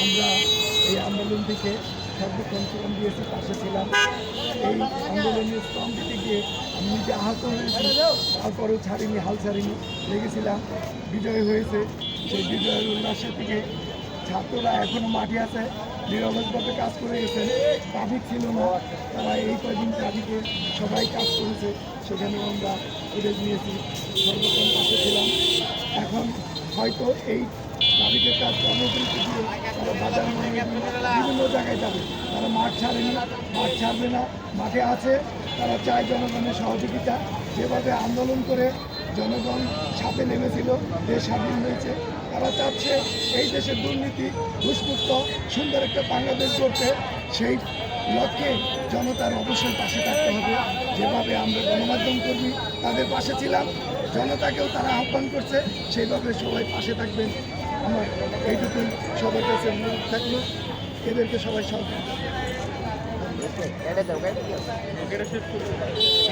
আমরা এই আন্দোলন থেকে সর্বক্ষণ দিয়েছি পাশে ছিলাম। এই আন্দোলনের শ্রম দিতে গিয়ে আমি নিজে আহত হয়েছি, তারপরেও ছাড়িনি, হাল ছাড়িনি, লেগেছিলাম। বিজয় হয়েছে, সেই বিজয়ের উল্লাসের থেকে ছাত্ররা এখনও মাঠে আছে নিরবজভাবে কাজ করে গেছেন ট্রাফিক ছিল না, তারা এই কয়দিন ট্রাফিকে সবাই কাজ করেছে, সেখানে আমরা ফুটেজ নিয়েছি সর্বক্ষণ পাশে ছিলাম। এখন হয়তো এই ট্রাফিকের কাজ কর্মসূচি দিয়ে তারা বাজার বিভিন্ন জায়গায় যাবে। তারা মাঠ ছাড়েনি মাঠ ছাড়বে না, মাঠে আছে, তারা চায় জনগণের সহযোগিতা। যেভাবে আন্দোলন করে জনগণ সাথে নেমেছিল, দেশ স্বাধীন হয়েছে। তারা চাচ্ছে এই দেশের দুর্নীতি, ঘুষমুক্ত, সুন্দর একটা বাংলাদেশ করতে সেই লক্ষ্যে জনতার অবশ্যই পাশে থাকতে হবে। যেভাবে আমরা গণমাধ্যম কর্মী, তাদের পাশে ছিলাম। জনতাকেও তারা আহ্বান করছে, সেইভাবে সবাই পাশে থাকবেন। আমার এইটুকুই সবার কাছে অনুরোধ থাকল। এদেরকে সবাই সহযোগিতা